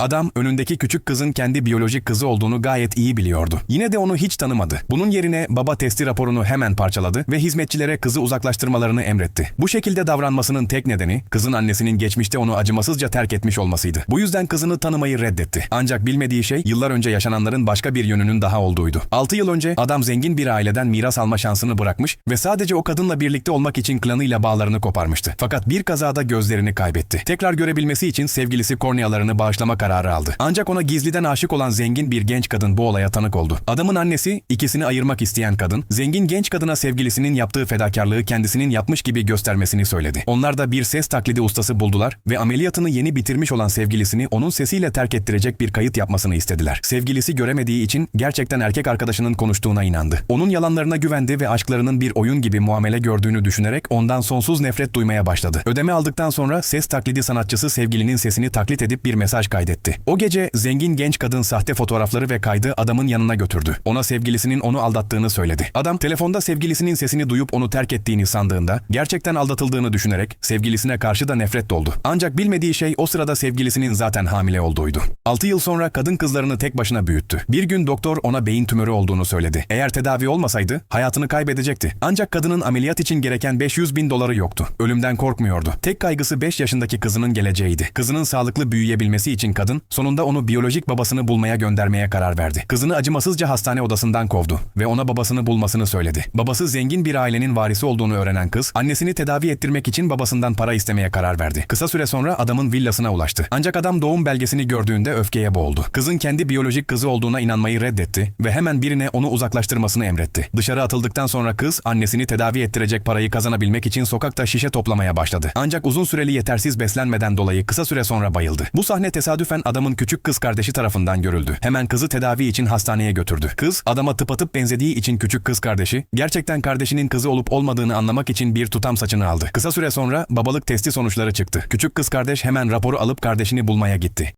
Adam önündeki küçük kızın kendi biyolojik kızı olduğunu gayet iyi biliyordu. Yine de onu hiç tanımadı. Bunun yerine baba testi raporunu hemen parçaladı ve hizmetçilere kızı uzaklaştırmalarını emretti. Bu şekilde davranmasının tek nedeni kızın annesinin geçmişte onu acımasızca terk etmiş olmasıydı. Bu yüzden kızını tanımayı reddetti. Ancak bilmediği şey yıllar önce yaşananların başka bir yönünün daha olduğuydu. 6 yıl önce adam zengin bir aileden miras alma şansını bırakmış ve sadece o kadınla birlikte olmak için klanıyla bağlarını koparmıştı. Fakat bir kazada gözlerini kaybetti. Tekrar görebilmesi için sevgilisi kornealarını bağışlama kararı aldı. Ancak ona gizliden aşık olan zengin bir genç kadın bu olaya tanık oldu. Adamın annesi, ikisini ayırmak isteyen kadın, zengin genç kadına sevgilisinin yaptığı fedakarlığı kendisinin yapmış gibi göstermesini söyledi. Onlar da bir ses taklidi ustası buldular ve ameliyatını yeni bitirmiş olan sevgilisini onun sesiyle terk ettirecek bir kayıt yapmasını istediler. Sevgilisi göremediği için gerçekten erkek arkadaşının konuştuğuna inandı. Onun yalanlarına güvendi ve aşklarının bir oyun gibi muamele gördüğünü düşünerek ondan sonsuz nefret duymaya başladı. Ödeme aldıktan sonra ses taklidi sanatçısı sevgilinin sesini taklit edip bir mesaj kaydetti. O gece zengin genç kadın sahte fotoğrafları ve kaydı adamın yanına götürdü. Ona sevgilisinin onu aldattığını söyledi. Adam telefonda sevgilisinin sesini duyup onu terk ettiğini sandığında gerçekten aldatıldığını düşünerek sevgilisine karşı da nefret doldu. Ancak bilmediği şey o sırada sevgilisinin zaten hamile olduğuydu. 6 yıl sonra kadın kızlarını tek başına büyüttü. Bir gün doktor ona beyin tümörü olduğunu söyledi. Eğer tedavi olmasaydı hayatını kaybedecekti. Ancak kadının ameliyat için gereken 500 bin doları yoktu. Ölümden korkmuyordu. Tek kaygısı 5 yaşındaki kızının geleceğiydi. Kızının sağlıklı büyüyebilmesi için kadın sonunda onu biyolojik babasını bulmaya göndermeye karar verdi. Kızını acımasızca hastane odasından kovdu ve ona babasını bulmasını söyledi. Babası zengin bir ailenin varisi olduğunu öğrenen kız, annesini tedavi ettirmek için babasından para istemeye karar verdi. Kısa süre sonra adamın villasına ulaştı. Ancak adam doğum belgesini gördüğünde öfkeye boğuldu. Kızın kendi biyolojik kızı olduğuna inanmayı reddetti ve hemen birine onu uzaklaştırmasını emretti. Dışarı atıldıktan sonra kız annesini tedavi ettirecek parayı kazanabilmek için sokakta şişe toplamaya başladı. Ancak uzun süreli yetersiz beslenmeden dolayı kısa süre sonra bayıldı. Bu sahne tesadüfen adamın küçük kız kardeşi tarafından görüldü. Hemen kızı tedavi için hastaneye götürdü. Kız adama tıpatıp benzediği için küçük kız kardeşi gerçekten kardeşinin kızı olup olmadığını anlamak için bir tutam saçını aldı. Kısa süre sonra babalık testi sonuçları çıktı. Küçük kız kardeş hemen raporu alıp kardeşini bulmaya gitti.